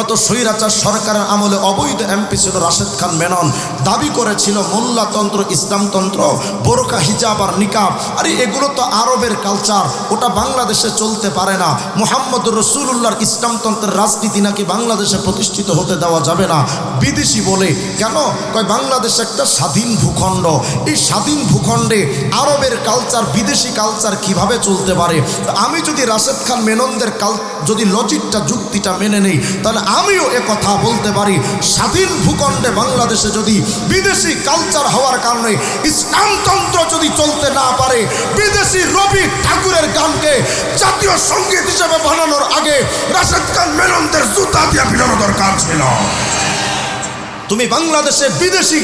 গত স্বৈরাচার সরকারের আমলে অবৈধ এমপি ছিল রাশেদ খান মেনন। দাবি করেছিল মোল্লাতন্ত্র, ইসলামতন্ত্র বোরকা হিজাব আর নিকাব। আরে এগুলো তো আরবের কালচার, ওটা বাংলাদেশে চলতে পারে না। মোহাম্মদ রসুল্লাহর ইসলামতন্ত্রের রাজনীতি নাকি বাংলাদেশে প্রতিষ্ঠিত হতে দেওয়া যাবে না। বিদেশি বলে। কেন? কয়, বাংলাদেশ একটা স্বাধীন ভূখণ্ড। এই স্বাধীন ভূখণ্ডে আরবের কালচার, বিদেশি কালচার কীভাবে চলতে পারে? আমি যদি রাশেদ খান মেননদের কাল যদি লজিকটা, যুক্তিটা মেনে নেই, তাহলে আমিও এ কথা বলতে পারি। স্বাধীন ভূখণ্ডে বাংলাদেশে যদি বিদেশি কালচার হওয়ার কারণে ইসলামতন্ত্র যদি চলতে না পারে, বিদেশি রবি ঠাকুরের গানকে জাতীয় সংগীত হিসেবে বানানোর আগে রাশেদ খান মেননদের জুতা দিয়ে পিটানো দরকার ছিল। তুমি বাংলাদেশে বিদেশি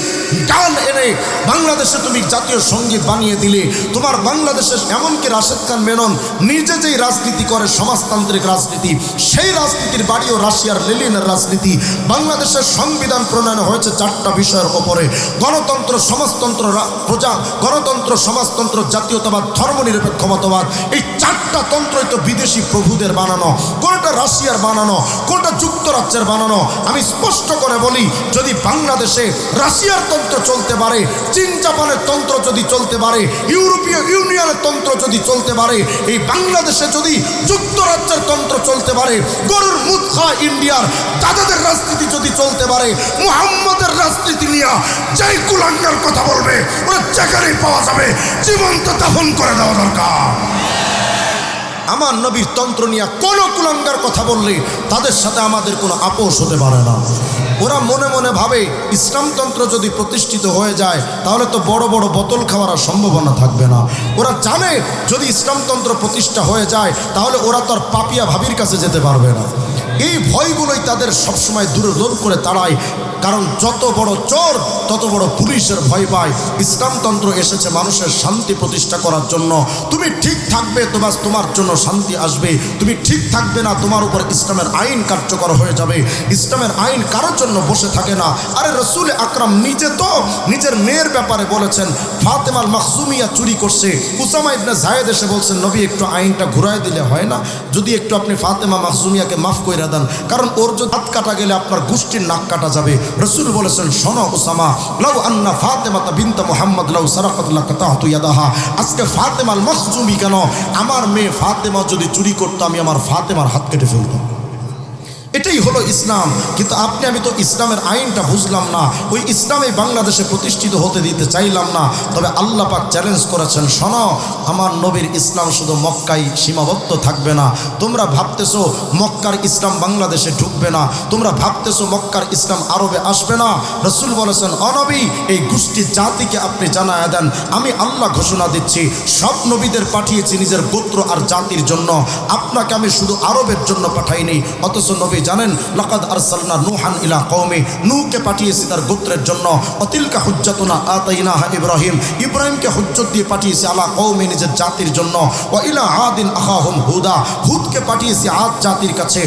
গান এনে বাংলাদেশে তুমি জাতীয় সংগীত বানিয়ে দিলে, তোমার বাংলাদেশের এমনকি রাশেদ খান মেনন নিজে যেই রাজনীতি করে সমাজতান্ত্রিক রাজনীতি, সেই রাজনীতির বাড়িও রাশিয়ার লেলিনের রাজনীতি। বাংলাদেশের সংবিধান প্রণয়ন হয়েছে চারটা বিষয়ের ওপরে। গণতন্ত্র, সমাজতন্ত্র প্রজা, গণতন্ত্র, সমাজতন্ত্র, জাতীয়তাবাদ, ধর্মনিরপেক্ষ মতবাদ, এই চারটা তন্ত্রই তো বিদেশি প্রভুদের বানানো, কোনটা রাশিয়ার বানানো, কোনটা যুক্তরাজ্যের বানানো। আমি স্পষ্ট করে বলি, যদি বাংলাদেশে রাশিয়ার তন্ত্র চলতে পারে, চীন, জাপানের তন্ত্র যদি চলতে পারে, ইউরোপীয় ইউনিয়নের তন্ত্র যদি চলতে পারে, এই বাংলাদেশে যদি যুক্তরাজ্যের তন্ত্র চলতে পারে, গরুর খাওয়া ইন্ডিয়ার দাদাদের রাজনীতি যদি চলতে পারে, মুহাম্মদের রাজনীতি নিয়ে যেই কুলাঙ্গার কথা বলবে, ওরা যেখানেই পাওয়া যাবে জীবন্ত দাফন করে দেওয়া দরকার। আমার নবীর তন্ত্র নিয়ে কোনো কুলাঙ্গার কথা বললে তাদের সাথে আমাদের কোনো আপোষ হতে পারে না। ওরা মনে মনে ভাবে, ইসলামতন্ত্র যদি প্রতিষ্ঠিত হয়ে যায়, তাহলে তো বড় বড় বোতল খাওয়ার আর সম্ভাবনা থাকবে না। ওরা জানে, যদি ইসলামতন্ত্র প্রতিষ্ঠা হয়ে যায়, তাহলে ওরা তো আর পাপিয়া ভাবির কাছে যেতে পারবে না। এই ভয়গুলোই তাদের সবসময় দূরে দূর করে তাড়ায় কারণ যত বড় চোর, তত বড় পুলিশের ভয় পায়। ইসলামতন্ত্র এসেছে মানুষের শান্তি প্রতিষ্ঠা করার জন্য। তুমি ঠিক থাকবে, তোমার তোমার জন্য শান্তি আসবে। তুমি ঠিক থাকবে না, তোমার উপর ইসলামের আইন কার্যকর হয়ে যাবে। ইসলামের আইন কারোর জন্য বসে থাকে না। আরে রসুল আকরাম নিজে তো নিজের মেয়ের ব্যাপারে বলেছেন ফাতেমাল মাকসুমিয়া চুরি করছে। উসামা ইবনে জায়েদ এসে বলছেন, নবী, একটু আইনটা ঘুরায় দিলে হয় না? যদি একটু আপনি ফাতেমা মাকসুমিয়াকে মাফ করে দেন। কারণ ওর যদি হাত কাটা গেলে আপনার গোষ্ঠীর নাক কাটা যাবে। রসুল বলেছেন, শোনো ওসামা লাউ আন্না ফাতেমাতা বিনতা মোহাম্মদ, লাউ সারাকাতুল্লাহ কাতাহতুয়াদাহা আজকে ফাতেমাল মাকসুমি কেন? আমার মেয়ে ফাতেমা যদি চুরি করতো, আমি আমার ফাতেমার হাত কেটে ফেলতাম। এটাই হলো ইসলাম। কিন্তু আপনি, আমি তো ইসলামের আইনটা বুঝলাম না। ওই ইসলামে বাংলাদেশে প্রতিষ্ঠিত হতে দিতে চাইলাম না। তবে আল্লাহ পাক চ্যালেঞ্জ করেছেন, শোনো, আমার নবীর ইসলাম শুধু মক্কাই সীমাবদ্ধ থাকবে না। তোমরা ভাবতেছো মক্কার ইসলাম বাংলাদেশে ঢুকবে না। তোমরা ভাবতেছো মক্কার ইসলাম আরবে আসবে না। রসুল বলেছেন অনবী এই গোষ্ঠী জাতিকে আপনি জানায় দেন। আমি আল্লাহ ঘোষণা দিচ্ছি, সব নবীদের পাঠিয়েছি নিজের গোত্র আর জাতির জন্য। আপনাকে আমি শুধু আরবের জন্য পাঠাইনি, অথচ নবী জানেন, লাকাদ আরসালনা নুহান ইলা কওমে নূহকে পাঠিয়েছি তার গোত্রের জন্য। অতিলকা হুজ্জাতুনা আতাইনাহা ইব্রাহিম ইব্রাহিমকে হুজ্জত দিয়ে পাঠিয়েছি আলা কওমে নিজের জাতির জন্য। ও ইলা আদিন আখাহুম হুদা হুদকে পাঠিয়েছি আদ জাতির কাছে।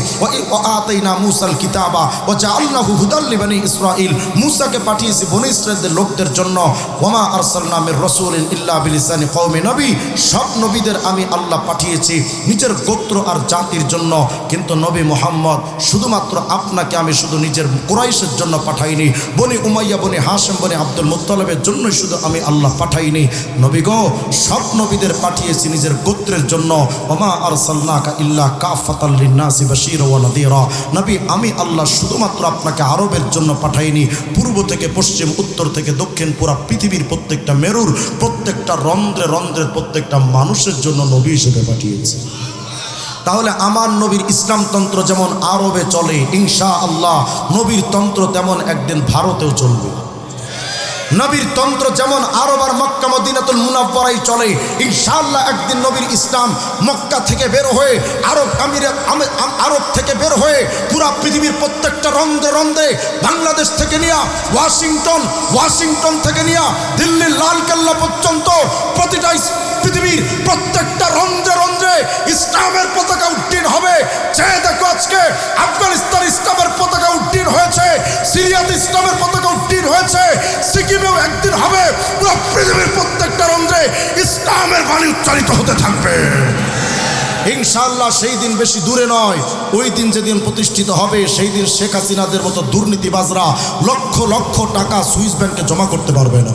ও আতাইনা মুসাল কিতাবা ও জাআলনাহু হুদাল লিবানি ইসরাইল মুসাকে পাঠিয়েছি বনি ইসরায়েলদের লোকদের জন্য। ওমা আরসালনা মির রাসূলিন ইল্লা বিলিসানি কওমি নবী সব নবীদের আমি আল্লাহ পাঠিয়েছি নিজের গোত্র আর জাতির জন্য। কিন্তু নবী মোহাম্মদ শুধুমাত্র আপনাকে আমি শুধু নিজের কোরাইশের জন্য পাঠাইনি, বনি উমাইয়া, বনি হাসেম বনি আব্দুল মুত্তালেবের জন্যই শুধু আমি আল্লাহ পাঠাইনি। নবী গো, সব নবীদের পাঠিয়েছি নিজের গোত্রের জন্য। ওমা আর সাল্লাকা ইল্লা কাফাতাল্লিনাসি বাশীর ওয়া নবী, আমি আল্লাহ শুধুমাত্র আপনাকে আরবের জন্য পাঠাইনি। পূর্ব থেকে পশ্চিম, উত্তর থেকে দক্ষিণ, পুরা পৃথিবীর প্রত্যেকটা মেরুর, প্রত্যেকটা রন্ধ্রে রন্ধ্রের প্রত্যেকটা মানুষের জন্য নবী হিসেবে পাঠিয়েছি। তাহলে আমার নবীর ইসলামতন্ত্র যেমন আরবে চলে ইনশা আল্লাহ নবীর তন্ত্র তেমন একদিন ভারতেও চলবে। নবীর তন্ত্র যেমন আরব আর মক্কা, মদিনাতুল মুনাব্বরাই চলে, ইনশাআল্লাহ একদিন নবীর ইসলাম মক্কা থেকে বের হয়ে, আরব আমিরে আম- আম- আরব থেকে বের হয়ে পুরা পৃথিবীর প্রত্যেকটা রন্ধ্রে রন্ধ্রে বাংলাদেশ থেকে নিয়ে, ওয়াশিংটন ওয়াশিংটন থেকে নিয়ে, দিল্লির লালকেল্লা পর্যন্ত প্রতিটা পৃথিবীর প্রত্যেকটা রন্ধ্রে রন্ধ্রে ইসলামের পতাকা উত্তীর্ণ হবে। চেয়ে দেখো আজকে আফগানিস্তান ইসলামের পতাকা উত্তীর্ণ হয়েছে, সিরিয়াতে ইসলামের পতাকা হয়েছে, সিকিমেও একদিন হবে, পুরো পৃথিবীর প্রত্যেকটা রন্ধ্রে ইসলামের বাণী উচ্চারিত হতে থাকবে। ইনশাল্লাহ সেই দিন বেশি দূরে নয়, ওই দিন যেদিন প্রতিষ্ঠিত হবে, সেই দিন শেখ হাসিনাদের মতো দুর্নীতিবাজরা লক্ষ লক্ষ টাকা সুইস ব্যাংকে জমা করতে পারবে না।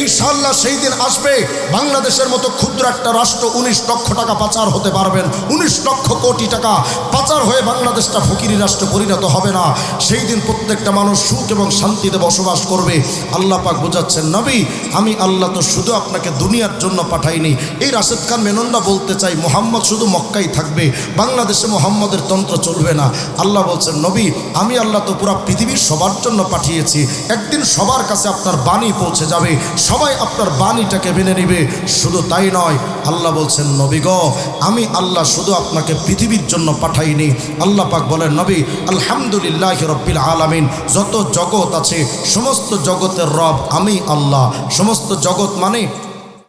ইনশাল্লাহ সেই দিন আসবে। বাংলাদেশের মতো ক্ষুদ্র একটা রাষ্ট্র উনিশ লক্ষ টাকা পাচার হতে পারবেন। উনিশ লক্ষ কোটি টাকা পাচার হয়ে বাংলাদেশটা ফকিরি রাষ্ট্র পরিণত হবে না। সেই দিন প্রত্যেকটা মানুষ সুখ এবং শান্তিতে বসবাস করবে। আল্লাহ পাক বোঝাচ্ছেন, নবী, আমি আল্লাহ তো শুধু আপনাকে দুনিয়ার জন্য পাঠাইনি। এই রাশেদ খান মেনন্দা বলতে চাই, মোহাম্মদ শুধু মক্কাই থাকবে। বাংলাদেশে মোহাম্মদের তন্ত্র চলবে না। আল্লাহ বলছেন, নবী, আমি আল্লাহ তো পুরা পৃথিবীর সবার জন্য পাঠিয়েছি। একদিন সবার কাছে আপনার বাণী পৌঁছে যাবে। সবাই আপনার বাণীটাকে মেনে নিবে। শুধু তাই নয়, আল্লাহ বলছেন, নবী গ, আমি আল্লাহ শুধু আপনাকে পৃথিবীর জন্য পাঠাইনি। আল্লাহ পাক বলেন, নবী, আলহামদুলিল্লাহ রব্বিল আলামিন, যত জগৎ আছে, সমস্ত জগতের রব আমি আল্লাহ। সমস্ত জগৎ মানে